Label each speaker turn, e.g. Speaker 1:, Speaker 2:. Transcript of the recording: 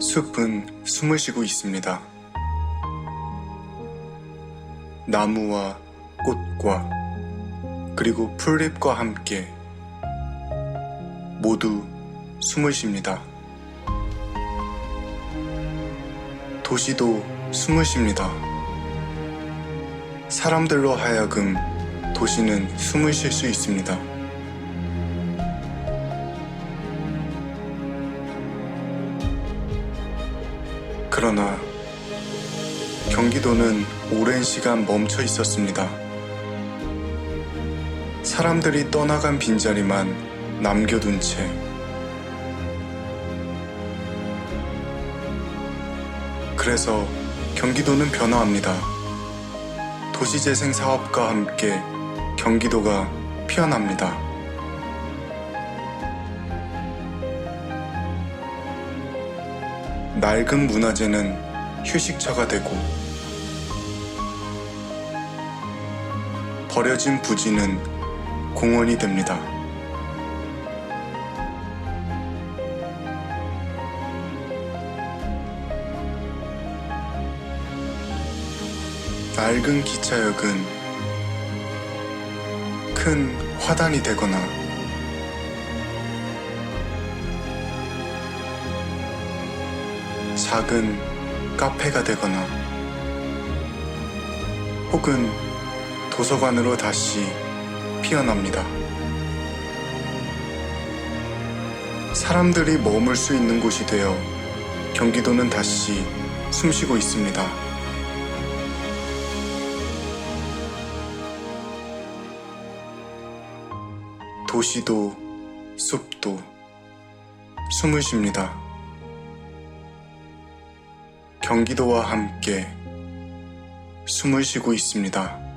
Speaker 1: 숲은 숨을 쉬고 있습니다. 나무와 꽃과 그리고 풀잎과 함께 모두 숨을 쉽니다. 도시도 숨을 쉽니다. 사람들로 하여금 도시는 숨을 쉴 수 있습니다. 그러나 경기도는 오랜 시간 멈춰 있었습니다. 사람들이 떠나간 빈자리만 남겨둔 채 그래서 경기도는 변화합니다. 도시재생 사업과 함께 경기도가 피어납니다. 낡은 문화재는 휴식처가 되고 버려진 부지는 공원이 됩니다. 낡은 기차역은 큰 화단이 되거나 작은 카페가 되거나 혹은 도서관으로 다시 피어납니다. 사람들이 머물 수 있는 곳이 되어 경기도는 다시 숨쉬고 있습니다. 도시도 숲도 숨을 쉽니다. 경기도와 함께 숨을 쉬고 있습니다.